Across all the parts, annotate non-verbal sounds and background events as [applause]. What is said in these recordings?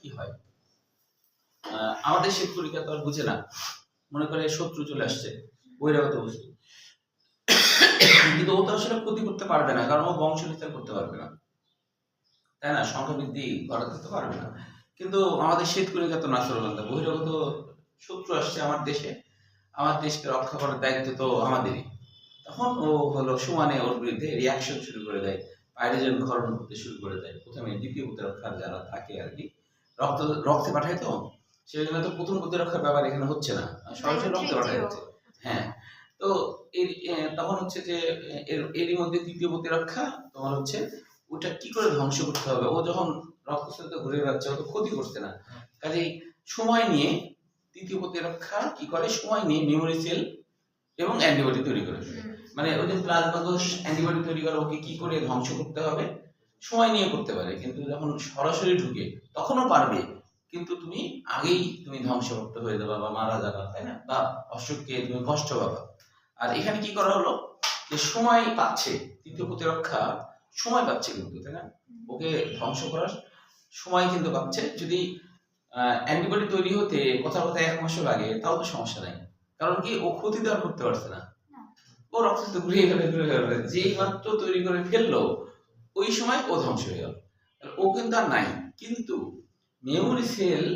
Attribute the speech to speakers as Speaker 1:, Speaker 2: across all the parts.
Speaker 1: কি হয়? আমাদের শীত পরীক্ষা তো আর বুঝে না। মনে করে শত্রু চলে আসছে। বহিরাগত বস্তু কিন্তু ও তো আসলে ক্ষতি করতে পারবে না, কারণ ও বংশ বিস্তার করতে পারবে না। তাই না? সংখ্যা বৃদ্ধি ঘটাতে তো পারবে না। কিন্তু আমাদের শীত পরীক্ষা তো নাসরবান্ধা বহিরাগত শত্রু আসছে আমার দেশে। আমার দেশকে রক্ষা করার দায়িত্ব তো আমাদেরই। তখন ও হলো সমানে ওর বিরুদ্ধে রিয়াকশন শুরু করে দেয়। পাইরোজেন ক্ষরণ করতে শুরু করে দেয়। প্রথমে দ্বিতীয় প্রতিরক্ষার যারা থাকে আর কি রক্ত রক্তে পাঠায় তো? সেই জন্য তো প্রথম প্রতিরক্ষার ব্যাপার এখানে হচ্ছে না। সরাসরি রক্তে পাঠায় হচ্ছে। হ্যাঁ। তো এর তখন হচ্ছে যে এর এরই মধ্যে তৃতীয় প্রতিরক্ষা তোমার হচ্ছে ওটা কি করে ধ্বংস করতে হবে? ও যখন রক্তস্রোতে ঘুরে বেড়াচ্ছে ও তো ক্ষতি করছে না। কাজেই সময় নিয়ে তৃতীয় প্রতিরক্ষা কি করে? সময় নিয়ে মেমোরি সেল এবং অ্যান্টিবডি তৈরি করে। মানে ওই যে প্লাজমা কোষ অ্যান্টিবডি তৈরি করে ওকে কি করে ধ্বংস করতে হবে? সময় নিয়ে করতে পারে কিন্তু যখন সরাসরি ঢুকে তখনও পারবে কিন্তু তুমি আগেই তুমি ধ্বংসপ্রাপ্ত হয়ে যাবা বা মারা যাবা তাই না? বা অসুখকে তুমি কষ্ট পাবা আর এখানে কি করা হলো? যে সময় পাচ্ছে তৃতীয় প্রতিরক্ষা সময় পাচ্ছে কিন্তু তাই না? ওকে ধ্বংস করার সময় কিন্তু পাচ্ছে। যদি অ্যান্টিবডি তৈরি হতে কথা কথা এক মাসও লাগে তাও তো সমস্যা নাই। কারণ কি ও ক্ষতি তো আর করতে পারছে না। ও রক্ত তো ঘুরিয়ে ফেলে ঘুরে গেলে যেই মাত্র তৈরি করে ফেলল ওই সময় ও ধ্বংস হয়ে গেল। ও কিন্তু আর নাই। কিন্তু মেমোরি সেল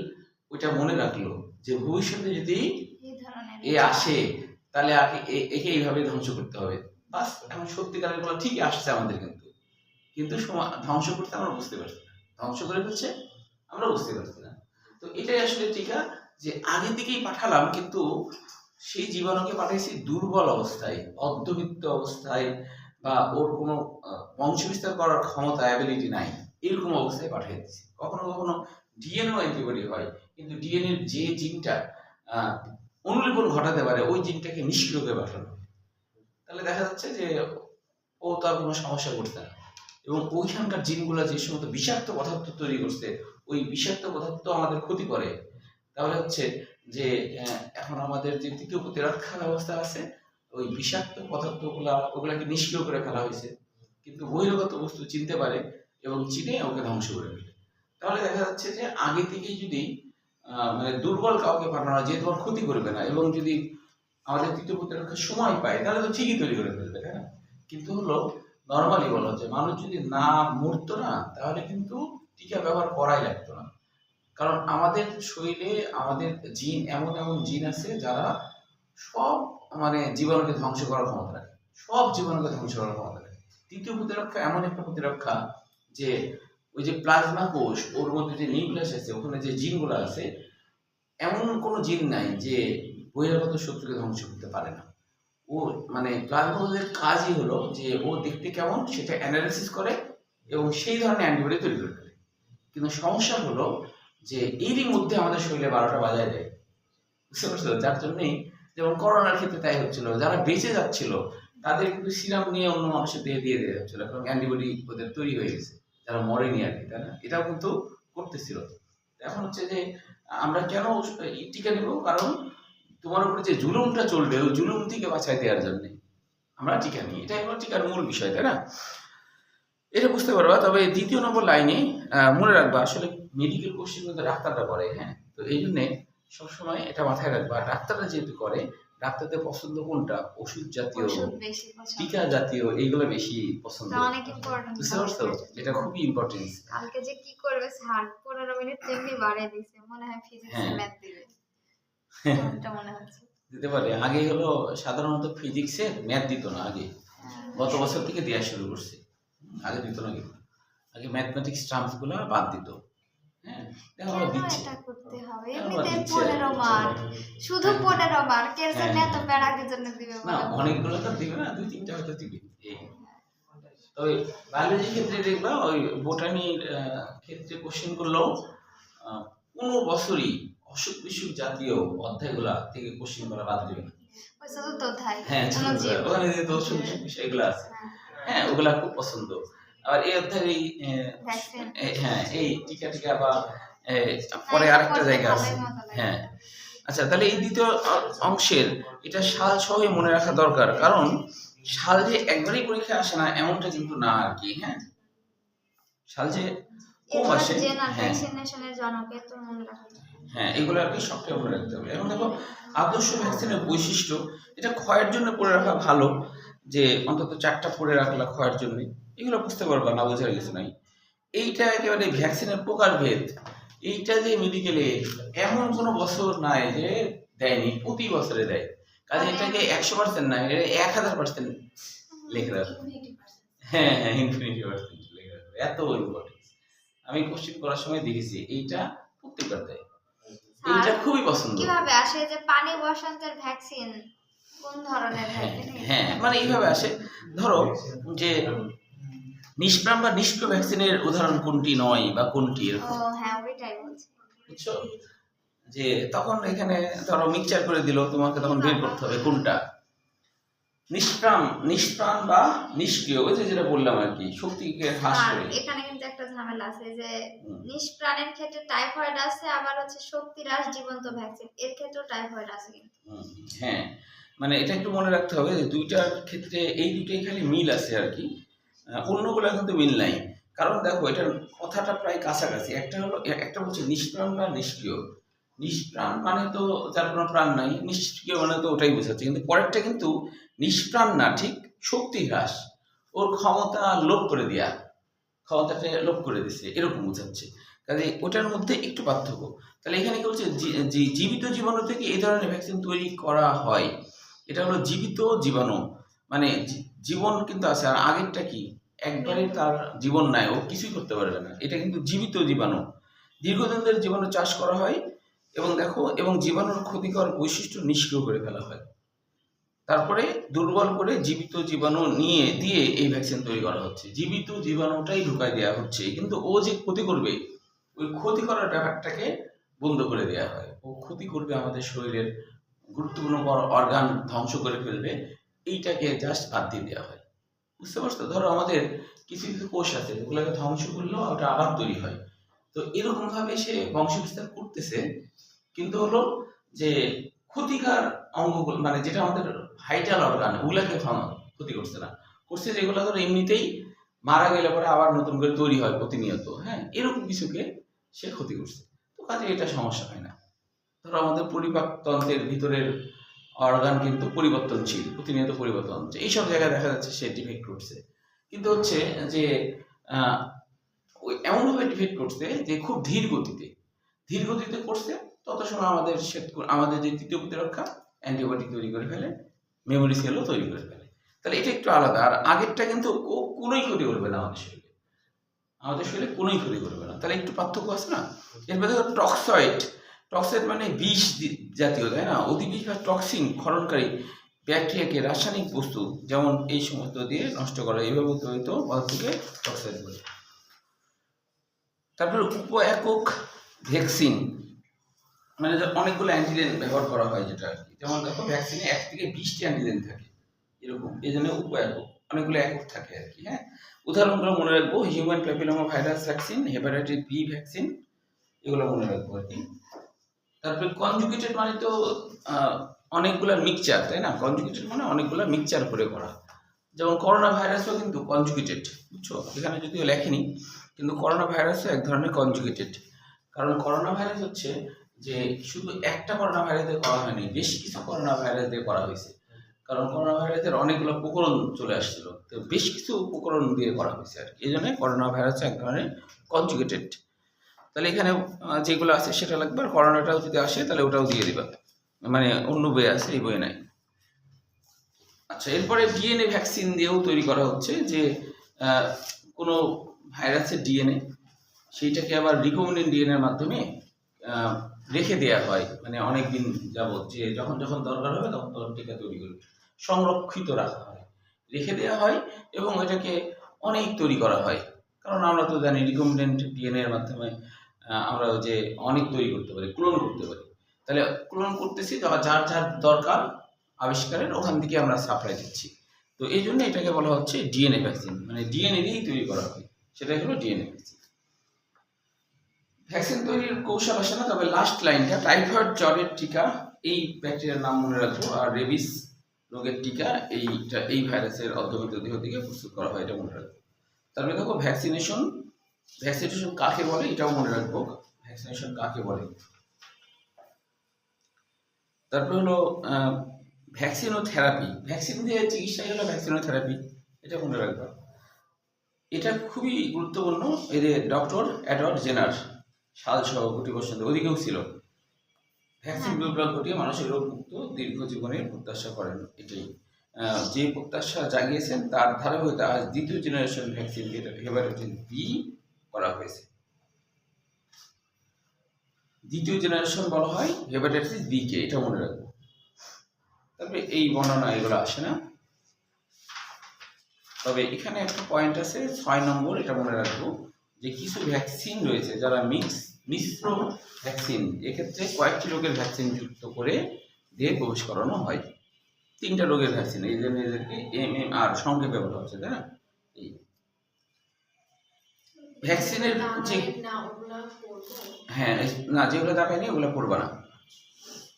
Speaker 1: ওইটা মনে রাখল যে ভবিষ্যতে যদি এ আসে তাহলে একে এইভাবে ধ্বংস করতে হবে। বাস এখন সত্যিকারেরগুলো ঠিকই আসছে আমাদের কিন্তু। কিন্তু ধ্বংস করতে আমরা বুঝতে পারছি না। ধ্বংস করে ফেলছে আমরা বুঝতে পারছি না। তো এটাই আসলে টিকা যে আগে থেকেই পাঠালাম কিন্তু সেই জীবাণুকে পাঠিয়েছি দুর্বল অবস্থায় অর্ধবিত্ত অবস্থায় বা ওর কোনো আহ, বংশ বিস্তার করার ক্ষমতা অ্যাবিলিটি নাই। এরকম অবস্থায় পাঠিয়ে দিচ্ছি কখনো কখনো ডিএনএ অ্যান্টিবডি হয় কিন্তু ডিএনএ যে জিনটা অনুলিপন ঘটাতে পারে ওই জিনটাকে নিষ্ক্রিয় করে পাঠানো। তাহলে দেখা যাচ্ছে যে ও তার কোনো সমস্যা করছে না। এবং ওইখানকার জিনগুলো যে সমস্ত বিষাক্ত পদার্থ তৈরি করছে ওই বিষাক্ত পদার্থ আমাদের ক্ষতি করে। তাহলে হচ্ছে যে এখন আমাদের যে তৃতীয় প্রতিরক্ষা ব্যবস্থা আছে ওই বিষাক্ত পদার্থগুলা, ওগুলাকে নিষ্ক্রিয় করে ফেলা হয়েছে। কিন্তু বহিরাগত বস্তু চিনতে পারে এবং চিনে ওকে ধ্বংস করে ফেলে। তাহলে দেখা যাচ্ছে যে আগে থেকেই যদি মানে দুর্বল কাউকে পাঠানো যে তোমার ক্ষতি করবে না। এবং যদি আমাদের তৃতীয় প্রতিরক্ষার সময় পায়, তাহলে তো ঠিকই তৈরি করে ফেলবে, তাই না? কিন্তু হলো নর্মালি বলা হচ্ছে মানুষ যদি না মরতো না, তাহলে কিন্তু টিকা ব্যবহার করাই লাগতো না। কারণ আমাদের শরীরে, আমাদের জিন এমন এমন জিন আছে যারা সব মানে জীবাণুকে ধ্বংস করার ক্ষমতা রাখে। সব জীবাণুকে ধ্বংস করার ক্ষমতা রাখে। তৃতীয় প্রতিরক্ষা এমন একটা প্রতিরক্ষা যে ওই যে প্লাজমা কোষ, ওর মধ্যে যে নিউক্লিয়াস আছে, ওখানে যে জিনগুলো আছে, এমন কোনো জিন নাই যে বহিরাগত শত্রুকে ধ্বংস করতে পারে না। ও মানে প্লাজমা কোষের কাজই হলো যে ও দেখতে কেমন, সেটা অ্যানালিসিস করে এবং সেই ধরনের অ্যান্টিবডি তৈরি করে ফেলে। কিন্তু সমস্যা হলো যে এরই মধ্যে আমাদের শরীরে বারোটা বাজায় দেয়। বুঝতে পারছ? যার জন্যই যেমন করোনার ক্ষেত্রে তাই হচ্ছিল। যারা বেঁচে যাচ্ছিল, তাদের কিন্তু সিরাম নিয়ে অন্য মানুষের দেহে দিয়ে দেওয়া হচ্ছিল। কারণ অ্যান্টিবডি ওদের তৈরি হয়ে গেছে। যারা মরেনি আর কি, তাই না? এটাও কিন্তু করতেছিল। এখন হচ্ছে যে, আমরা কেন টিকা নেব? কারণ তোমার উপরে যে জুলুমটা চলবে, ওই জুলুম থেকে বাঁচাই দেওয়ার জন্য আমরা টিকা নিই। এটাই হলো টিকার মূল বিষয়, তাই না? এটা বুঝতে পারবা। তবে দ্বিতীয় নম্বর লাইনে মনে রাখবা, আসলে মেডিকেল কোর্সে কিন্তু ডাক্তাররা করে হ্যাঁ? তো এই জন্যে সবসময় এটা মাথায় রাখবা। ডাক্তাররা যেহেতু করে ডাক্তারদের পছন্দ কোনটা? ওষুধ জাতীয় টিকা জাতীয় এইগুলো বেশি পছন্দ।
Speaker 2: এটা ইম্পর্টেন্ট
Speaker 1: বুঝতে পারছ? এটা খুবই ইম্পর্টেন্স
Speaker 2: কালকে যে কি করবে স্যার পনেরো মিনিট তেমনি বাড়িয়ে দিছে মনে হয় ফিজিক্স
Speaker 1: হ্যাঁ।
Speaker 2: ম্যাথ দিবে। কোনটা মনে হচ্ছে?
Speaker 1: দিতে পারে। আগে হলো সাধারণত ফিজিক্সে ম্যাথ দিত না আগে।
Speaker 2: হ্যাঁ।
Speaker 1: গত বছর থেকে দেওয়া শুরু করছে। আগে দিত না কিন্তু। আগে ম্যাথমেটিক্স টার্মসগুলো বাদ দিত। অনেকগুলো তো দিবে না দুই তিনটা হয়তো দিবে। তবে বায়োলজির ক্ষেত্রে দেখবা ওই বোটানির ক্ষেত্রে কোশ্চেন করলেও আহ, কোনো বছরই অসুখ বিসুখ জাতীয় অধ্যায়গুলা থেকে কোশ্চেন করা বাদ দেবে না।
Speaker 2: অধ্যায়
Speaker 1: হ্যাঁ ওখানে যে অসুখ বিসুখ বিষয়গুলো আছে।
Speaker 2: হ্যাঁ,
Speaker 1: হ্যাঁ ওগুলা খুব পছন্দ। আর এই অধ্যায়ের এই হ্যাঁ এই টিকা টিকা বা পরে আরেকটা জায়গা আছে। হ্যাঁ। আচ্ছা তাহলে এই দ্বিতীয় অংশের এটা সাল সহই মনে রাখা দরকার কারণ সাল যে একবারই পরীক্ষা আসে না এমনটা কিন্তু না আর কি হ্যাঁ। সাল যে কম আসে হ্যাঁ। হ্যাঁ এগুলো আর কি সবটাই মনে রাখতে হবে। এখন দেখো আদর্শ ভ্যাকসিনের বৈশিষ্ট্য এটা ক্ষয়ের জন্য পড়ে রাখা ভালো যে অন্তত চারটা পড়ে রাখলা ক্ষয়ের জন্য। এগুলো বুঝতে পারবা না বোঝার কিছু নাই। এইটা একেবারে ভ্যাকসিনের প্রকারভেদ। এইটা যে মেডিকেলে এমন কোনো বছর নাই যে দেয়নি প্রতি বছরে দেয়। কাজে এটাকে একশো পার্সেন্ট না এটা এক হাজার পার্সেন্ট লেখে রাখো। হ্যাঁ হ্যাঁ ইনফিনিটি পার্সেন্ট লেখে রাখো। এত ইম্পর্টেন্স আমি কোশ্চেন করার সময় দেখেছি এইটা প্রত্যেকবার দেয়। এইটা খুবই পছন্দ।
Speaker 2: কীভাবে আসে যে পানি বসন্তের ভ্যাকসিন কোন ধরনের
Speaker 1: হ্যাঁ
Speaker 2: ভ্যাকসিন
Speaker 1: হ্যাঁ মানে এইভাবে আসে। ধরো যে নিষ্প্রাণ বা নিষ্ক্রিয় ভ্যাকসিনের উদাহরণ কোনটি নয় বা কোনটি
Speaker 2: হ্যাঁ
Speaker 1: বুঝছ? যে তখন এখানে ধরো মিক্সচার করে দিল তোমাকে তখন বের করতে হবে কোনটা? নিষ্প্রাণ নিষ্প্রাণ বা নিষ্ক্রিয় ওই যে যেটা বললাম আর কি শক্তিকে হ্রাস করে।
Speaker 2: এখানে কিন্তু একটা ঝামেলা আছে যে নিষ্প্রাণের ক্ষেত্রে টাইফয়েড আছে আবার হচ্ছে শক্তিরাস জীবন্ত ভ্যাকসিন এর ক্ষেত্রেও টাইফয়েড আছে কিন্তু।
Speaker 1: হ্যাঁ। মানে এটা একটু মনে রাখতে হবে যে দুইটার ক্ষেত্রে এই দুটোই খালি মিল আছে আর কি। অন্যগুলো কিন্তু মিল নাই। কারণ দেখো, এটার কথাটা প্রায় কাছাকাছি। একটা হলো একটা হচ্ছে নিষ্প্রাণ বা নিষ্ক্রিয়। নিষ্প্রাণ মানে তো যার কোনো প্রাণ নাই, নিষ্ক্রিয় মানে তো ওটাই বোঝাচ্ছে। কিন্তু পরেরটা কিন্তু নিষ্প্রাণ না, ঠিক শক্তি হ্রাস। ওর ক্ষমতা লোপ করে দেয়া ক্ষমতাটা লোপ করে দিছে, এরকম বোঝাচ্ছে। কাজে ওটার মধ্যে একটু পার্থক্য। তাহলে এখানে কি বলছে? জীবিত জীবাণু থেকে এই ধরনের ভ্যাকসিন তৈরি করা হয়। এটা হলো জীবিত জীবাণু। মানে জীবন কিন্তু আছে আর আগেরটা কি? একবারে তার জীবন নাই ও কিছুই করতে পারবে না। এটা কিন্তু জীবিত জীবাণু। দীর্ঘদিন ধরে জীবাণু চাষ করা হয় এবং দেখো এবং জীবাণুর ক্ষতিকর বৈশিষ্ট্য নিষ্ক্রিয় করে ফেলা হয়। তারপরে দুর্বল করে জীবিত জীবাণু নিয়ে দিয়ে এই ভ্যাকসিন তৈরি করা হচ্ছে। জীবিত জীবাণুটাই ঢুকাই দেওয়া হচ্ছে। কিন্তু ও যে ক্ষতি করবে ওই ক্ষতি করার ব্যাপারটাকে বন্ধ করে দেওয়া হয়। ও ক্ষতি করবে আমাদের শরীরের গুরুত্বপূর্ণ অর্গান ধ্বংস করে ফেলবে। এইটাকে জাস্ট বাদ দিয়ে দেওয়া হয়। বুঝতে পারছ ধরো আমাদের কিছু কিছু কোষ আছে, যেগুলোকে ধ্বংস করলেও ওটা আবার তৈরি হয়। তো এরকম ভাবে সে বংশ বিস্তার করতেছে, কিন্তু হলো যে ক্ষতিকার অঙ্গগুলো মানে যেটা আমাদের ভাইটাল অর্গান ওগুলাকে ক্ষতি করছে না। করছে যেগুলো ধরো এমনিতেই মারা গেলে পরে আবার নতুন করে তৈরি হয় প্রতিনিয়ত হ্যাঁ? এরকম কিছুকে সে ক্ষতি করছে। তো কাজে এটা সমস্যা হয় না। ধরো আমাদের পরিপাক তন্ত্রের ভিতরের অর্গান কিন্তু পরিবর্তনশীল, প্রতিনিয়ত পরিবর্তন হচ্ছে। এইসব জায়গায় দেখা যাচ্ছে সে ডিফেক্ট করছে। কিন্তু হচ্ছে যে ওই এমনভাবে ডিফেক্ট করছে যে খুব ধীর গতিতে। ধীর গতিতে করছে, তত সময় আমাদের আমাদের যে তৃতীয় প্রতিরক্ষা অ্যান্টিবায়োটিক তৈরি করে ফেলে মেমোরি সেলও তৈরি করে ফেলে। তাহলে এটা একটু আলাদা। আর আগেরটা কিন্তু কোনোই ক্ষতি করবে না আমাদের শরীরে। আমাদের শরীরে কোনোই ক্ষতি করবে না। তাহলে একটু পার্থক্য আছে না? এর দেখো টক্সয়েড টক্সয়েড মানে বিষ জাতীয়, তাই না? অতি বিষ বা টক্সিন ক্ষরণকারী ব্যাকটেরিয়াকে রাসায়নিক বস্তু যেমন এই সমস্ত দিয়ে নষ্ট করা এইভাবে তৈরিত পদার্থকে টক্সয়েড বলে। তারপর উপ একক ভ্যাকসিন মানে অনেকগুলো অ্যান্টিজেন ব্যবহার করা হয় যেটা আর কি। যেমন দেখো, ভ্যাকসিনে এক থেকে বিশটি অ্যান্টিজেন থাকে, এরকম। এই জন্য উপ একক অনেকগুলো একক থাকে আর কি হ্যাঁ? উদাহরণগুলো মনে রাখব human papilloma virus vaccine hepatitis B vaccine এগুলো মনে রাখব আর কি। তারপরে কনজুগেটেড মানে তো অনেকগুলা মিক্সচার তাই না? কনজুগেটেড মানে অনেকগুলা মিক্সচার করে করা। যেমন করোনা ভাইরাসও কিন্তু কনজুগেটেড বুঝছ? এখানে যদিও লেখেনি, কিন্তু করোনা ভাইরাসও এক ধরনের কনজুগেটেড কারণ করোনা ভাইরাস হচ্ছে যে শুধু একটা করোনা ভাইরাস দিয়ে করা হয়নি, বেশ কিছু করোনা ভাইরাস দিয়ে করা হয়েছে। কারণ করোনা ভাইরাসের অনেকগুলো উপকরণ চলে আসছিল। তো বেশ কিছু উপকরণ দিয়ে করা হয়েছে আর কি। এই জন্য করোনা ভাইরাস এক ধরনের কনজুগেটেড তাহলে এখানে যেগুলো আছে সেটা লাগবে, আর করোনাটাও যদি আসে, তাহলে ওটাও দিয়ে দিবা। মানে অন্য বই আছে, এই বই নাই। আচ্ছা এরপরে ডিএনএ ভ্যাকসিন দিয়েও তৈরি করা হচ্ছে যে কোনো ভাইরাসের ডিএনএ, সেইটাকে আবার রিকমেন্ডেড ডিএনএর মাধ্যমে রেখে দেওয়া হয়। মানে অনেক দিন যাবত যে যখন যখন দরকার হবে, তখন তখন টিকা তৈরি করে সংরক্ষিত রাখা হয়। রেখে দেওয়া হয় এবং এটাকে অনেক তৈরি করা হয়। কারণ আমরা তো জানি রিকমেন্ডেন্ট ডিএনএ এর মাধ্যমে আমরা যে অনেক তৈরি করতে পারি ক্লোন করতে পারি। তাহলে ক্লোন করতেছি, যার যার দরকার আবিষ্কারের, ওখান থেকে আমরা সাপ্লাই দিচ্ছি। তো এই জন্য এটাকে বলা হচ্ছে ডিএনএ ভ্যাকসিন মানে ডিএনএ দিয়েই তৈরি করা হয়। সেটাই হলো ডিএনএ ভ্যাকসিন ভ্যাকসিন তৈরির কৌশল আসে না, তবে লাস্ট লাইনটা টাইফয়েড জ্বরের টিকা, এই ব্যাকটেরিয়ার নাম মনে রাখব আর রেবিস রোগের টিকা, এইটা, এই ভাইরাসের অর্ধবিত দেহ থেকে প্রস্তুত করা হয়, এটা মনে রাখব তারপরে দেখো ভ্যাকসিনেশন ভ্যাকসিনেশন কাকে বলে? এটাও মনে রাখব। ভ্যাকসিনেশন কাকে বলে? তারপর হলো ভ্যাকসিন ও থেরাপি ভ্যাকসিন দিয়ে চিকিৎসাই হলো ভ্যাকসিন ও থেরাপি এটা মনে রাখবা। এটা খুবই গুরুত্বপূর্ণ। যে ডক্টর অ্যাডওয়ার্ড জেনার সাল সহ কোটি বসন্ত ওদিকেও ছিল। ভ্যাকসিন বিপ্লব ঘটিয়ে মানুষের রোগমুক্ত দীর্ঘ জীবনের প্রত্যাশা করেন। এটাই। যে প্রত্যাশা জাগিয়েছেন তার ধারাবাহিকতা আজ দ্বিতীয় জেনারেশন ভ্যাকসিন হেপাটাইটিস বি করা হয়েছে। দ্বিতীয় জেনারেশন বলা হয় হেপাটাইটিস বি কে, এটা মনে রাখব। তারপরে এই বর্ণনা এগুলো আসে না। তবে এখানে একটা পয়েন্ট আছে, ছয় নম্বর, এটা মনে রাখব, যে কিছু ভ্যাকসিন রয়েছে, যারা মিক্স মিশ্র ভ্যাকসিন এক্ষেত্রে কয়েকটি রোগের ভ্যাকসিন যুক্ত করে দিয়ে প্রবেশ করানো হয়। তিনটা রোগের ভ্যাকসিন এই জন্য এদেরকে এম এম আর সঙ্গে বলা হচ্ছে, তাই না? এই ভ্যাকসিনের যে হ্যাঁ না যেগুলো দেখায়নি ওগুলো পড়বা না।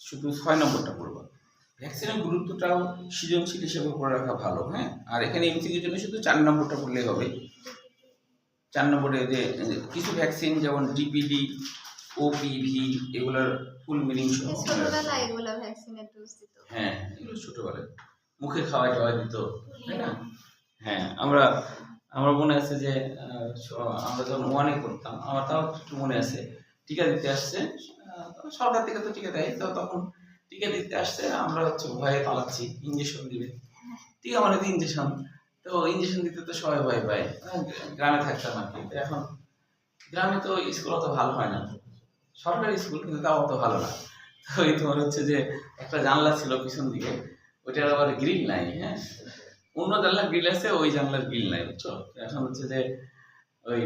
Speaker 1: শুধু ছয় নম্বরটা পড়বা ভ্যাকসিনের গুরুত্বটাও সৃজনশীল হিসেবে করে রাখা ভালো হ্যাঁ? আর এখানে এমসিকিউর জন্য শুধু চার নম্বরটা পড়লেই হবে। চার নম্বরে যে কিছু ভ্যাকসিন যেমন ডিপিডি ওপিভি এগুলোর ফুল মিনিং হ্যাঁ এগুলো ছোটবেলায়। মুখে খাওয়াই টাওয়াই দিত তাই না? হ্যাঁ আমরা আমার মনে আছে যে আমরা যখন ওয়ানে করতাম, আমার তাও একটু মনে আছে, টিকা দিতে আসছে সরকার থেকে তো টিকা দেয়, তো তখন টিকা দিতে আসছে, আমরা হচ্ছে ভয়ে পালাচ্ছি ইঞ্জেকশন দিবে। টিকা মানে তো ইঞ্জেকশন তো ইঞ্জেকশন দিতে তো সবাই ভয় পায় গ্রামে থাকতাম আর কি এখন গ্রামে তো স্কুল অত ভালো হয় না, সরকারি স্কুল কিন্তু তাও অত ভালো না। তো এই তোমার হচ্ছে যে একটা জানলা ছিল পিছন দিকে, ওইটার আবার গ্রিল নাই হ্যাঁ অন্য জানলার গ্রিল আছে, ওই জানলার গ্রিল নাই, বুঝছ? এখন হচ্ছে যে ওই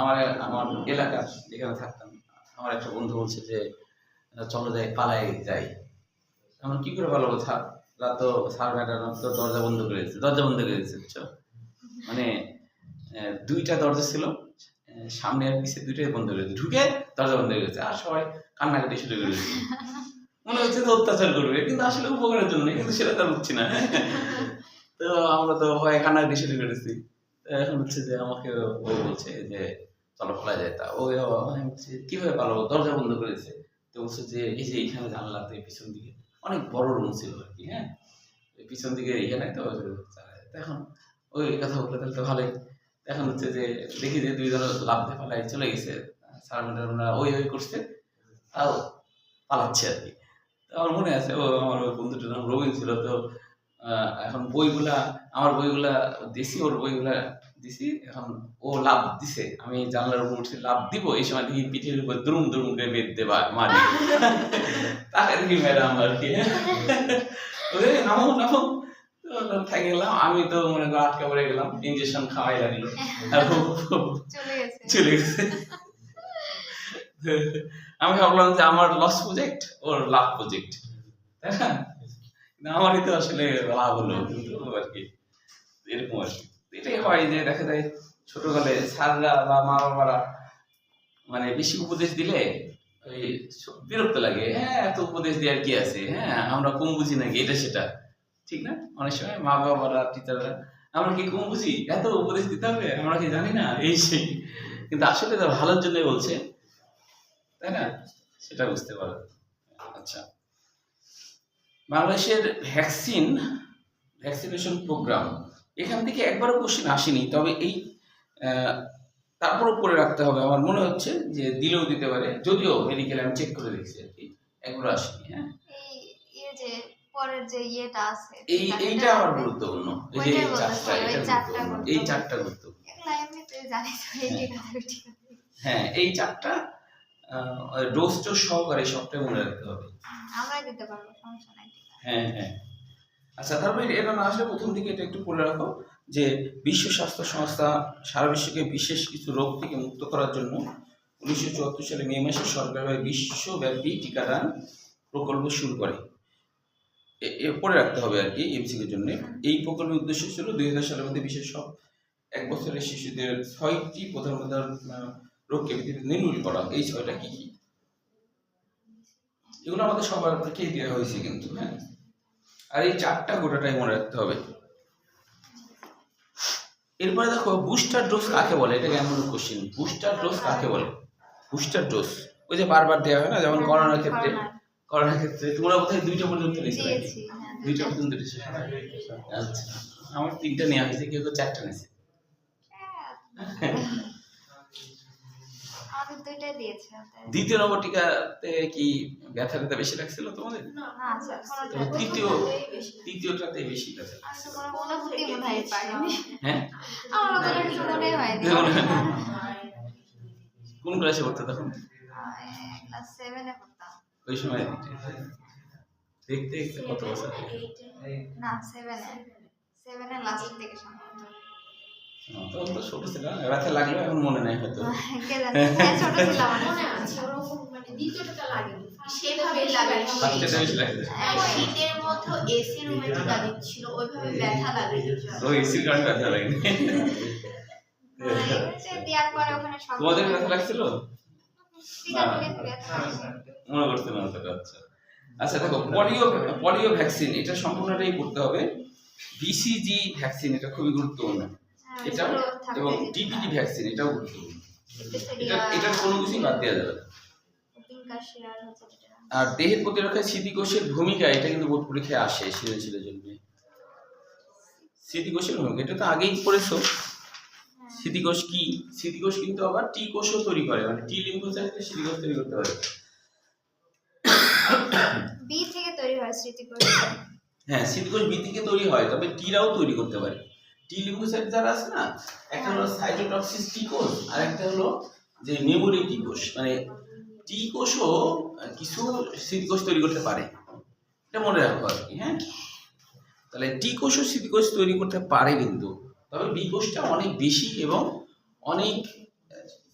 Speaker 1: আমার আমার এলাকা যেখানে থাকতাম, আমার একটা বন্ধু বলছে যে, চলো যাই, পালাই যাই। এখন কি করে ভালো কথা রাত তো ম্যাডাম তো দরজা বন্ধ করে দিয়েছে, দরজা বন্ধ করে দিয়েছে, বুঝছ? মানে দুইটা দরজা ছিল সামনে আর পিছিয়ে দুইটাই বন্ধ করে ঢুকে দরজা বন্ধ করে আর সবাই কান্নাকাটি শুরু করে মনে হচ্ছে তো অত্যাচার করবে, কিন্তু আসলে উপকারের জন্য, কিন্তু সেটা তো বুঝছি না। তো আমরা তো ভয়ে কান্নাকাটি শুরু করেছি। এখন হচ্ছে যে আমাকে ও বলছে যে, চলো খোলা যায়। তা আমি বলছি কীভাবে পারব দরজা বন্ধ করেছে। তো বলছে যে, এই যে জানলাতে পিছন দিকে অনেক বড় রুম ছিল আর কি হ্যাঁ পিছন দিকে এইখানে তো এখন ওই কথা বললে তাহলে তো ভালোই। এখন হচ্ছে যে দেখি যে দুইজন লাভ দিয়ে পালাই চলে গেছে। স্যার ওই ওই করছে, তাও পালাচ্ছে আর কি আমার মনে আছে, ও আমার বন্ধুটার নাম রবিন ছিল, তো এখন বইগুলা আমার বইগুলা দিছি ওর বইগুলা দিছি এখন ও লাভ দিছে। আমি জানলার উপর উঠছি লাভ দিব এই সময় দেখি পিঠের উপর দুরুম দুরুম করে বেদ দেবা মারি [laughs] তাকে দেখি ম্যাডাম আর কি। নামো নামো। থেকে গেলাম আমি তো মনে করো আটকা পড়ে গেলাম ইঞ্জেকশন খাওয়াই লাগল। চলে গেছে। আমি ভাবলাম যে আমার লস প্রজেক্ট ওর লাভ প্রজেক্ট তাই না? আমারই তো আসলে লাভ হলো আর কি। এরকম আর কি। এটাই হয় যে দেখা যায় ছোটকালে স্যাররা বা মা বাবারা মানে বেশি উপদেশ দিলে ওই বিরক্ত লাগে হ্যাঁ এত উপদেশ দেওয়ার কি আছে? হ্যাঁ আমরা কম বুঝি নাকি? এটা সেটা। ঠিক না? অনেক সময় মা বাবারা টিচাররা আমরা কি কম বুঝি? এত উপদেশ দিতে হবে? আমরা কি জানি না? এই সেই। কিন্তু আসলে তো ভালোর জন্যই বলছে। তাই না? সেটা বুঝতে পারো। আচ্ছা। বাংলাদেশের ভ্যাকসিন ভ্যাকসিনেশন প্রোগ্রাম এখান থেকে একবারও কোশ্চেন আসেনি তবে এই তারপরও করে রাখতে হবে। আমার মনে হচ্ছে যে দিলেও দিতে পারে যদিও মেডিকেল আমি চেক করে দেখছি আর কি একবারও আসেনি হ্যাঁ।
Speaker 2: এই পরের যে ইয়েটা আছে
Speaker 1: এই এইটা আমার গুরুত্বপূর্ণ এই যে চারটা
Speaker 2: বলতেছি, চারটা
Speaker 1: গুরুত্বপূর্ণ এই চারটা গুরুত্বপূর্ণ।
Speaker 2: আছে
Speaker 1: হ্যাঁ এই চারটা ডোজ টোজ সহকারে সবটাই মনে রাখতে হবে।
Speaker 2: আমরাই দিতে পারব সমস্যা নাই
Speaker 1: হ্যাঁ হ্যাঁ। আচ্ছা তারপরে এটা না আসলে প্রথম দিকে এটা একটু বলে রাখো যে বিশ্ব স্বাস্থ্য সংস্থা সারা বিশ্বকে বিশেষ কিছু রোগ থেকে মুক্ত করার জন্য উনিশশো চুয়াত্তর সালে মে মাসে সরকারভাবে বিশ্বব্যাপী টিকাদান প্রকল্প শুরু করে। এ- এ রাখতে হবে আর কি এমসিকির জন্য। এই প্রকল্পের উদ্দেশ্য ছিল দুই হাজার সালের মধ্যে বিশ্বের সব এক বছরের শিশুদের ছয়টি প্রধান প্রধান রোগকে পৃথিবীতে নির্মূল করা এই ছয়টা কি কি? এগুলো আমাদের সবার থেকেই দেওয়া হয়েছে কিন্তু হ্যাঁ? আর এই চারটা গোটাটাই মনে রাখতে হবে। এরপরে দেখো বুস্টার ডোজ কাকে বলে? এটা কেমন কোশ্চেন বুস্টার ডোজ কাকে বলে? Booster dose. ওই যে বারবার দেওয়া হয় না যেমন করোনার ক্ষেত্রে।
Speaker 2: করোনার।
Speaker 1: ক্ষেত্রে। তোমরা বোধহয় দুইটা পর্যন্ত নিয়েছো
Speaker 2: হ্যাঁ
Speaker 1: দুইটা। পর্যন্ত নিয়েছো আচ্ছা। আমার তিনটা নেওয়া হয়েছে কেউ কেউ চারটা নিয়েছে।
Speaker 2: দুইটাই দিয়েছে
Speaker 1: দ্বিতীয় নম্বর টিকাতে কি ব্যথা ব্যথা বেশি লাগছিল তোমাদের?
Speaker 2: না স্যার
Speaker 1: তৃতীয় তৃতীয়টাতে বেশি
Speaker 2: মনে হয় পাইনি
Speaker 1: হ্যাঁ?
Speaker 2: আমার কোনো কিছু হয়নি।
Speaker 1: কোন ক্লাসে পড়তে তখন?
Speaker 2: ক্লাস সেভেনে পড়তাম।
Speaker 1: ওই সময়? দেখতে দেখতে কত বছর?
Speaker 2: না সেভেনে সেভেনের লাস্টের দিকে সম্ভবত।
Speaker 1: তখন তো ছোট ছিল না, লাগল এখন মনে নেই হয়তো।
Speaker 2: জানে? হ্যাঁ, ছোট ছিলাম
Speaker 3: মনে আছে ওরকম মানে দ্বিতীয়টা লাগেনি। সেভাবেই লাগানি।
Speaker 1: ফার্স্টেটা বেশি লাগছে
Speaker 3: শীতের মধ্যে এসি রুমে টিকা দিচ্ছিল ওইভাবে ব্যথা লাগে
Speaker 1: তো এসির কারণে ব্যথা লাগেনি।
Speaker 2: হচ্ছে দেওয়ার পরে ওখানে সব
Speaker 1: তোমাদের ব্যথা লাগছিল
Speaker 2: টিকা দিলে ব্যথা লাগে।
Speaker 1: মনে করতে না আচ্ছা। আচ্ছা দেখো পলিও পলিও ভ্যাকসিন এটা সম্পূর্ণটাই করতে হবে। বিসিজি ভ্যাকসিন এটা খুবই গুরুত্বপূর্ণ।
Speaker 2: হ্যাঁ,
Speaker 1: এটা এবং
Speaker 2: যেটা।
Speaker 1: ভ্যাকসিন এটাও গুরুত্বপূর্ণ। এটা এটার কোনো কিছুই বাদ দেওয়া যাবে।
Speaker 2: আর
Speaker 1: দেহের প্রতিরক্ষায় স্মৃতিকোষের ভূমিকা এটা কিন্তু বোর্ড পরীক্ষায় আসে সৃজনশীলের জন্য। স্মৃতিকোষের ভূমিকা এটা তো আগেই পড়েছো।
Speaker 2: হ্যাঁ।
Speaker 1: স্মৃতিকোষ কি? স্মৃতিকোষ কিন্তু আবার টি কোষও তৈরি করে মানে টি লিম্ফোসাইটে স্মৃতিকোষ তৈরি করতে পারে। [coughs]
Speaker 2: বি থেকে তৈরি হয় স্মৃতিকোষ।
Speaker 1: হ্যাঁ স্মৃতিকোষ বি থেকে তৈরি হয় তবে টিরাও তৈরি করতে পারে। টি যারা আছে না একটা হলো সাইটোটক্সিস টি কোষ আর একটা হলো যে মেমোরি টি কোষ। মানে টি কোষও কিছু স্মৃতিকোষ তৈরি করতে পারে। এটা মনে রাখব আর কি হ্যাঁ? তাহলে টি কোষও স্মৃতিকোষ তৈরি করতে পারে কিন্তু। তবে বি কোষটা অনেক বেশি এবং অনেক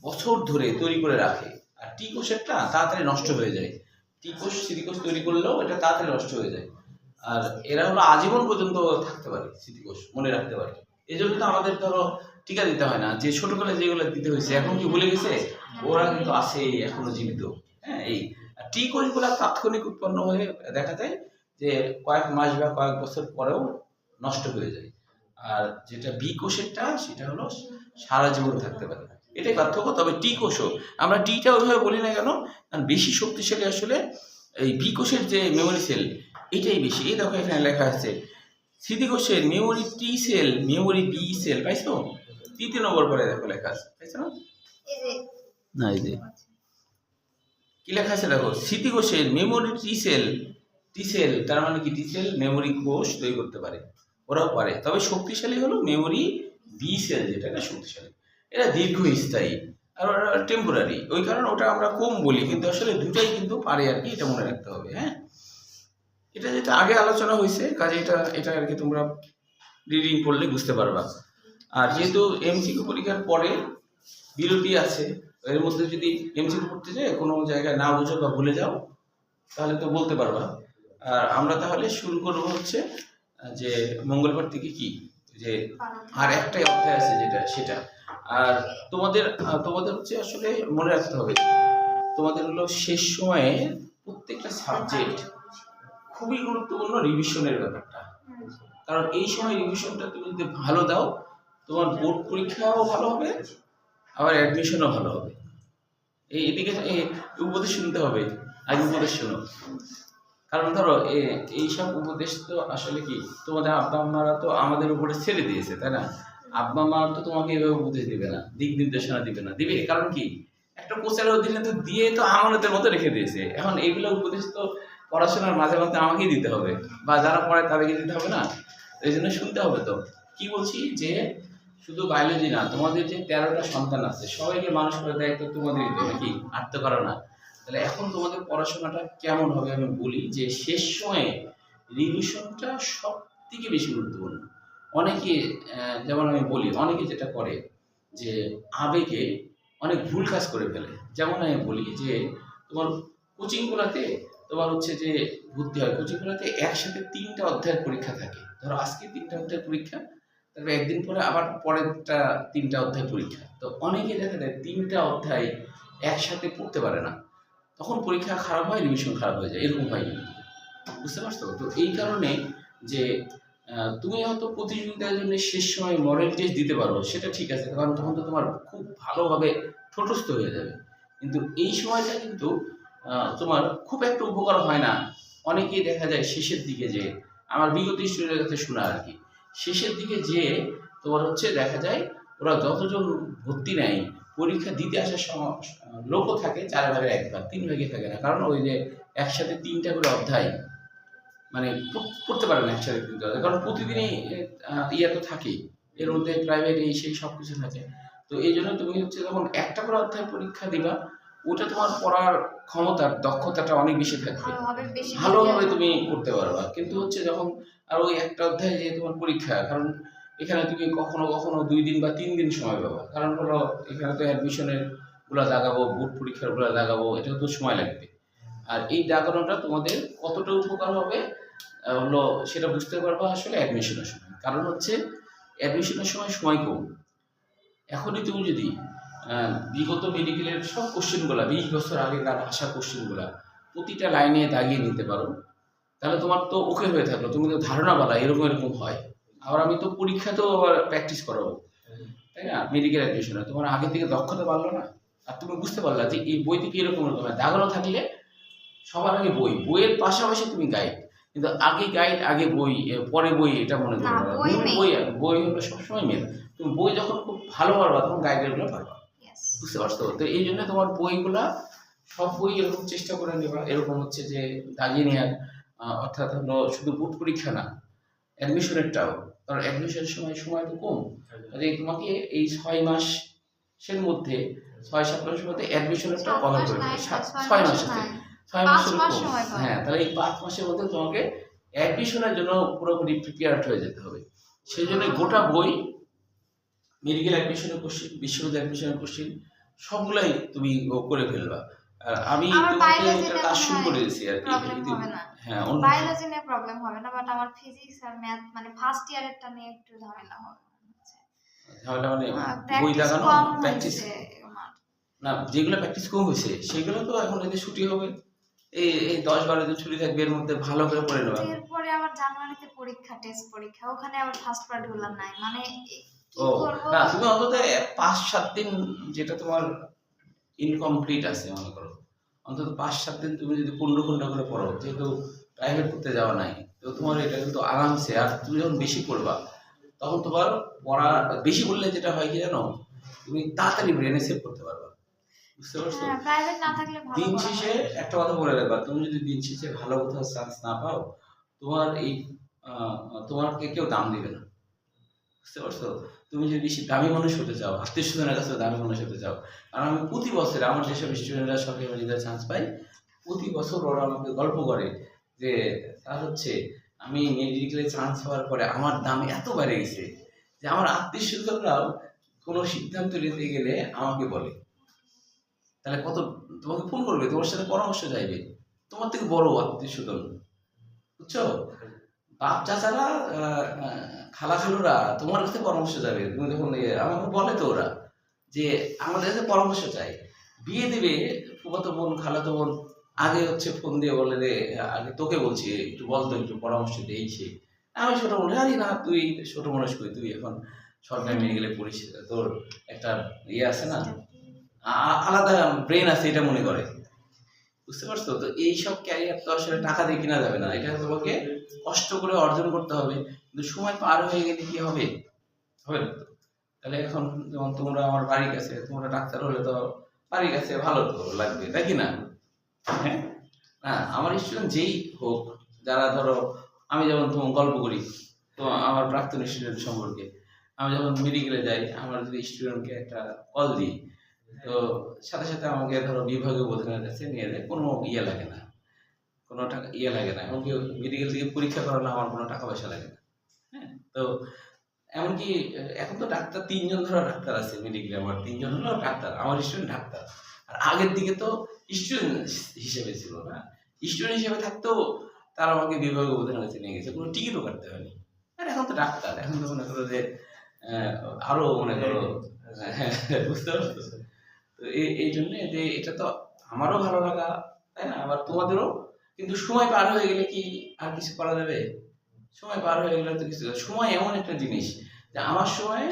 Speaker 1: বছর ধরে তৈরি করে রাখে। আর টি কোষেরটা তাড়াতাড়ি নষ্ট হয়ে যায়। টি কোষ স্মৃতিকোষ তৈরি করলেও এটা তাড়াতাড়ি নষ্ট হয়ে যায়। আর এরা হলো আজীবন পর্যন্ত থাকতে পারে স্মৃতিকোষ মনে রাখতে পারে। এই জন্য তো আমাদের ধরো টিকা দিতে হয় না। যে ছোটবেলায় যেগুলো দিতে হয়েছে, এখন কি ভুলে গেছে? ওরা কিন্তু আছে, এখনও জীবিত। হ্যাঁ এই টি কোষগুলো তাৎক্ষণিক উৎপন্ন হয়ে দেখা যায় যে কয়েক মাস বা কয়েক বছর পরেও নষ্ট হয়ে যায়। আর যেটা বি কোষেরটা, সেটা হলো সারা জীবন থাকতে পারে। এটাই পার্থক্য, তবে টি কোষও, আমরা টিটা ওইভাবে বলি না কেন? কারণ বেশি শক্তিশালী আসলে এই বি কোষের যে মেমোরি সেল এটাই বেশি। এই দেখো এখানে লেখা আছে স্মৃতিকোষের memory T cell memory B cell পাইছো? তৃতীয় নম্বর পরে দেখো লেখা আছে পাইছো? না না এই যে। কি লেখা আছে দেখো? স্মৃতিকোষের memory T cell T cell তার মানে কি টি সেল মেমোরি কোষ তৈরি করতে পারে। ওরাও পারে। তবে শক্তিশালী হলো মেমোরি বি সেল যেটা এটা শক্তিশালী। এটা দীর্ঘস্থায়ী আর ওটা টেম্পোরারি ওই কারণে ওটা আমরা কম বলি কিন্তু আসলে দুটাই কিন্তু পারে আর কি এটা মনে রাখতে হবে হ্যাঁ? এটা যেটা আগে আলোচনা হয়েছে, কাজে এটা এটা আর কি তোমরা রিডিং করলে বুঝতে পারবা। আর যেহেতু এমসিকিউ পরীক্ষার পরে বিরতি আছে, এর মধ্যে যদি এমসিকিউ পড়তে যায় কোনো জায়গায় না বুঝো বা ভুলে যাও, তাহলে তো বলতে পারবা। আর আমরা তাহলে শুরু করব হচ্ছে, যে মঙ্গলবার থেকে কি? যে আর একটাই অধ্যায় আছে যেটা, সেটা। আর তোমাদের তোমাদের হচ্ছে আসলে মনে রাখতে হবে, তোমাদের হলো শেষ সময়ে প্রত্যেকটা সাবজেক্ট খুবই গুরুত্বপূর্ণ রিভিশনের ব্যাপারটা। কারণ এই সময় রিভিশনটা তুমি যদি ভালো দাও, তোমার বোর্ড পরীক্ষাও ভালো হবে, আবার অ্যাডমিশনও ভালো হবে। এই এদিকে উপদেশ শুনতে হবে আগে উপদেশ শোনো। কারণ ধরো এইসব উপদেশ তো আসলে কি, তোমাদের আব্বা আম্মারা তো আমাদের উপরে ছেড়ে দিয়েছে, তাই না? আব্বা মা তো তোমাকে এভাবে উপদেশ দিবে না, দিক নির্দেশনা দিবে না। দিবে কারণ কি? একটা কোচের অধীনে তো দিয়ে তো আমানতের মতো রেখে দিয়েছে। এখন এইগুলো উপদেশ তো পড়াশোনার মাঝে মধ্যে আমাকেই দিতে হবে বা যারা পড়ে তাদেরকে দিতে হবে না। এই জন্য শুনতে হবে তো। কি বলছি যে শুধু বায়োলজি না, তোমাদের যে তেরোটা সন্তান আছে, সবাইকে মানুষ করে তোমাদেরই তো, নাকি? আর তো করো না। তাহলে এখন তোমাদের পড়াশোনাটা কেমন হবে আমি বলি যে শেষ সময়ে রিভিশনটা সব থেকে বেশি গুরুত্বপূর্ণ। অনেকে যেমন আমি বলি, অনেকে যেটা করে যে আবেগে অনেক ভুল কাজ করে ফেলে। যেমন আমি বলি যে তোমার কোচিংগুলোতে তোমার হচ্ছে যে ভর্তি হয়। কোচিংগুলোতে একসাথে তিনটা অধ্যায়ের পরীক্ষা থাকে। ধরো আজকে তিনটা অধ্যায়ের পরীক্ষা, তারপরে একদিন পরে আবার পরেরটা তিনটা অধ্যায় পরীক্ষা। তো অনেকে দেখা যায় তিনটা অধ্যায় একসাথে পড়তে পারে না। তখন পরীক্ষা খারাপ হয় রিভিশন খারাপ হয়ে যায়। এরকম হয় বুঝতে পারছ? তো এই কারণে যে তুমি হয়তো প্রতিযোগিতার জন্য শেষ সময় মডেল টেস্ট দিতে পারো, সেটা ঠিক আছে। কারণ তখন তো তোমার খুব ভালোভাবে ঠোঁটস্থ হয়ে যাবে। কিন্তু এই সময়টা কিন্তু তোমার খুব একটা উপকার হয় না। অনেকেই দেখা যায় শেষের দিকে যে আমার বিগত স্টুডেন্টের কাছে শোনা আর কি। শেষের দিকে যে তোমার হচ্ছে দেখা যায়, ওরা যতজন ভর্তি নেয়, পরীক্ষা দিতে আসার সময়, লোকও থাকে, চার ভাগের এক ভাগ, তিন ভাগে থাকে না। কারণ ওই যে একসাথে তিনটা করে অধ্যায় মানে পড়তে পারে না একসাথে তিনটা অধ্যায়। কারণ প্রতিদিনই ইয়ে তো থাকেই। এর মধ্যে প্রাইভেট এই সেই সব কিছু থাকে। তো এই জন্য তুমি হচ্ছে যখন একটা করে অধ্যায় পরীক্ষা দিবা ওটা তোমার পড়ার ক্ষমতার দক্ষতাটা অনেক বেশি থাকবে।
Speaker 2: ভালোভাবে
Speaker 1: তুমি করতে পারবা। কিন্তু হচ্ছে যখন আর ওই একটা অধ্যায় যে তোমার পরীক্ষা কারণ এখানে তুমি কখনো কখনো দুই দিন বা তিন দিন সময় পাবা। কারণ হলো এখানে তো অ্যাডমিশনেরগুলা দাগাবো বোর্ড পরীক্ষারগুলা দাগাবো এটাও তো সময় লাগবে। আর এই দাগানোটা তোমাদের কতটা উপকার হবে হলো সেটা বুঝতে পারবা আসলে অ্যাডমিশনের সময়। কারণ হচ্ছে অ্যাডমিশনের সময় সময় কম। এখনই তুমি যদি বিগত মেডিকেলের সব কোশ্চেনগুলা বিশ বছর আগেকার আসা কোশ্চেনগুলা প্রতিটা লাইনে দাগিয়ে নিতে পারো। তাহলে তোমার তো ওকে হয়ে থাকল তুমি তো ধারণা পালা এরকম এরকম হয়। আবার আমি তো পরীক্ষাতেও আবার প্র্যাকটিস করাবো। তাই না? মেডিকেল অ্যাডমিশনে তোমার আগে থেকে দক্ষতা বাড়লো না? আর তুমি বুঝতে পারলা যে এই বই থেকে এরকম এরকম হয়? দাগানো থাকলে সবার আগে বই। বইয়ের পাশাপাশি তুমি গাইড কিন্তু আগে গাইড আগে বই পরে বই এটা মনে
Speaker 2: না,
Speaker 1: করো
Speaker 2: বই
Speaker 1: বই হলো সবসময় মেন তুমি বই যখন খুব ভালো পারবা তখন গাইডেরগুলো পারবা. বুঝতে পারছ তো? এই জন্য তোমার বইগুলা সব বই এরকম চেষ্টা করে নেবা। এরকম হচ্ছে যে দাগিয়ে নেওয়ার অর্থাৎ হলো শুধু বুট পরীক্ষা না অ্যাডমিশনেরটাও কারণ অ্যাডমিশনের সময় সময় তো কম। কাজে তোমাকে এই ছয় মাসের মধ্যে ছয় সাত মাসের মধ্যে অ্যাডমিশনেরটা কভার
Speaker 2: মাস
Speaker 1: করে
Speaker 2: ছয়
Speaker 1: মাসের
Speaker 2: নাই।
Speaker 1: ছয় মাসের
Speaker 2: মাস।
Speaker 1: হ্যাঁ তাহলে এই পাঁচ মাসের মধ্যে তোমাকে অ্যাডমিশনের জন্য পুরোপুরি প্রিপেয়ার হয়ে যেতে হবে। সেই জন্য গোটা বই মেডিকেল অ্যাডমিশনের কোশ্চেন বিশ্ববিদ্যালয় অ্যাডমিশনের কোশ্চেন সবগুলাই তুমি করে ফেলবা। আর আমি তোমাকে কাজ শুরু করে দিয়েছি আর কি হ্যাঁ অন্য
Speaker 2: বায়োলজি নিয়ে প্রবলেম হবে না বাট আমার ফিজিক্স আর ম্যাথ মানে ফার্স্ট ইয়ারেরটা নিয়ে একটু ঝামেলা হবে।
Speaker 1: ঝামেলা মানে বই লাগানো প্র্যাকটিস না যেগুলো প্র্যাকটিস কম হয়েছে সেগুলো তো এখন ছুটি হবে। এই এই দশ বারো দিন ছুটি থাকবে এর মধ্যে ভালো করে পড়ে নেবা।
Speaker 2: এরপরে আবার জানুয়ারিতে পরীক্ষা টেস্ট পরীক্ষা ওখানে আবার ফার্স্ট পার্টগুলো নাই। মানে
Speaker 1: ও না তুমি অন্তত পাঁচ সাত দিন যেটা তোমার ইনকমপ্লিট আছে মনে করো অন্তত পাঁচ সাত দিন তুমি যদি পনেরো ঘণ্টা করে পড়ো যেহেতু প্রাইভেট করতে যাওয়া নাই তো তোমার এটা কিন্তু আরামসে আর তুমি যখন বেশি পড়বা তখন তোমার পড়া বেশি পড়লে যেটা হয় কি জানো তুমি তাড়াতাড়ি ব্রেনে সেভ করতে পারবা। বুঝতে পারছ?
Speaker 2: হ্যাঁ ভালো
Speaker 1: দিন শেষে একটা কথা বলে রাখবা তুমি যদি দিন শেষে ভালো কোথাও চান্স না পাও তোমার এই তোমাকে কেউ দাম দিবে না। বুঝতে পারছ? তুমি যদি বেশি দামি মানুষ হতে চাও আত্মীয় স্বজনের কাছে দামি মানুষ হতে চাও কারণ আমি প্রতি বছর আমার যেসব স্টুডেন্টরা সরকারি মেডিকেল চান্স পাই প্রতি বছর ওরা আমাকে গল্প করে যে, তার হচ্ছে আমি মেডিকেলে চান্স হওয়ার পরে আমার দাম এত বেড়ে গেছে যে আমার আত্মীয় স্বজনরাও কোনো সিদ্ধান্ত নিতে গেলে আমাকে বলে। তাহলে কত, তোমাকে ফোন করবে, তোমার সাথে পরামর্শ চাইবে, তোমার থেকে বড় আত্মীয় স্বজন, বুঝছ? বাপ চাচারা খালা খালুরা তোমার কাছে পরামর্শ যাবে তুমি যখন ইয়ে, আমাকে বলে তো ওরা যে আমাদের কাছে পরামর্শ চাই। বিয়ে দিবে ফুফাতো বোন খালাতো বোন আগে হচ্ছে ফোন দিয়ে বলে রে আগে তোকে বলছি একটু বলতো একটু পরামর্শ দে এই আমি ছোট মনে আরে না তুই ছোট মানুষ কই তুই এখন সরকারি মেডিকেলে পড়িস তোর একটা ইয়ে আছে না? আলাদা ব্রেন আছে এটা মনে করে। বুঝতে পারছ? তো এইসব ক্যারিয়ার তো আসলে টাকা দিয়ে কিনা যাবে না। এটা তোমাকে কষ্ট করে অর্জন করতে হবে। কিন্তু সময় পার হয়ে গেলে কি হবে? হবে না। তাহলে এখন যেমন তোমরা আমার বাড়ির কাছে, তোমরা ডাক্তার হলে তো বাড়ির কাছে ভালো তো লাগবে, তাই কি না? হ্যাঁ? না, আমার স্টুডেন্ট যেই হোক, যারা ধরো, আমি যেমন তোমার গল্প করি, তো আমার প্রাক্তন স্টুডেন্ট সম্পর্কে। আমি যখন মেডিকেলে যাই, আমার যদি স্টুডেন্টকে একটা কল দিই তো সাথে সাথে আমাকে ধরো বিভাগীয় প্রধানের কাছে নিয়ে যায়। কোনো ইয়ে লাগে না। কোনো টাকা ইয়ে লাগে না। এমনকি মেডিকেল থেকে পরীক্ষা করানো আমার কোনো টাকা পয়সা লাগে না। হ্যাঁ তো এমনকি এখন তো ডাক্তার তিনজন ধরো ডাক্তার আছে মেডিকেলে আমার। তিনজন হলো ডাক্তার আমার স্টুডেন্ট ডাক্তার। আর আগের দিকে তো স্টুডেন্ট হিসেবে ছিল না। স্টুডেন্ট হিসেবে থাকতেও তারা আমাকে বিভাগীয় প্রধানের কাছে নিয়ে গেছে। কোনো টিকিটও কাটতে হয়নি। আর এখন তো ডাক্তার। এখন তো মনে করো যে আহ, আরও মনে করো হ্যাঁ, বুঝতে পারছ? তো এই জন্য যে এটা তো আমারও ভালো লাগা, তাই না? আবার তোমাদেরও। কিন্তু সময় পার হয়ে গেলে কি আর কিছু করা যাবে? সময় পার হয়ে গেলে তো কিছু সময় এমন একটা জিনিস যে আমার সময়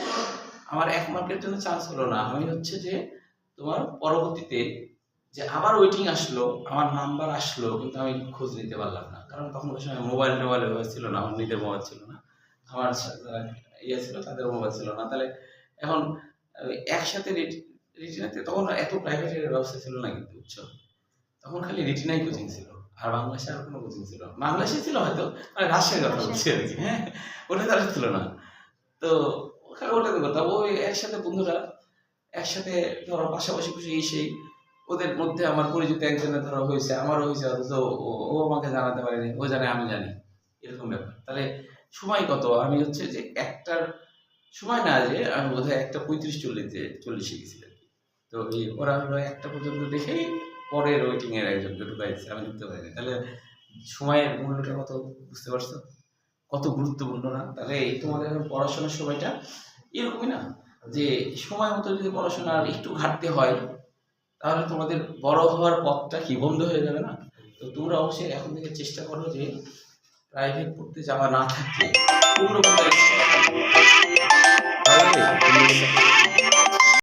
Speaker 1: আমার এক মার্কের জন্য চান্স হলো না। আমি হচ্ছে যে তোমার পরবর্তীতে যে আবার ওয়েটিং আসলো, আমার নাম্বার আসলো, কিন্তু আমি খোঁজ নিতে পারলাম না। কারণ তখন ওই সময় মোবাইল টোবাইল ছিল না, আমার নিজের মোবাইল ছিল না। আমার ইয়ে ছিল, তাদের মোবাইল ছিল না। তাহলে এখন একসাথে তখন এত প্রাইভেটের ব্যবস্থা ছিল না কিন্তু, বুঝছ? তখন খালি রিটিনাই কোচিং ছিল। আর বাংলাদেশে আর কোনো কোচিং ছিল। বাংলাদেশে ছিল হয়তো রাজশাহীর কথা বলছি আর কি হ্যাঁ? ওটা ছিল না। তো করতাম ওই একসাথে বন্ধুরা, একসাথে ধরো পাশাপাশি খুশি ওদের মধ্যে আমার পরিচিত একজনের ধরো হয়েছে, আমারও হয়েছে অথচ ও- আমাকে জানাতে পারেনি, ও জানে আমি জানি। এরকম ব্যাপার। তাহলে সময় কত? আমি হচ্ছে যে একটার, সময় না যে আমি বোধহয় একটা পঁয়ত্রিশ চল্লিশে চল্লিশে গেছি আর কি তো এই ওরা হলো একটা পর্যন্ত দেখেই পরের ওয়েটিং এর একজনকে ঢুকাইছে, আমি ঢুকতে পারিনি তাহলে সময়ের মূল্যটা কত বুঝতে পারছ? কত গুরুত্বপূর্ণ না? তাহলে এই তোমাদের পড়াশোনার সময়টা এরকমই না? যে সময় মতো যদি পড়াশোনার একটু ঘাটতি হয়, তাহলে তোমাদের বড় হওয়ার পথটা কি? বন্ধ হয়ে যাবে না? তো তোমরা অবশ্যই এখন থেকে চেষ্টা করো যে প্রাইভেট পড়তে যাওয়া না থাকলে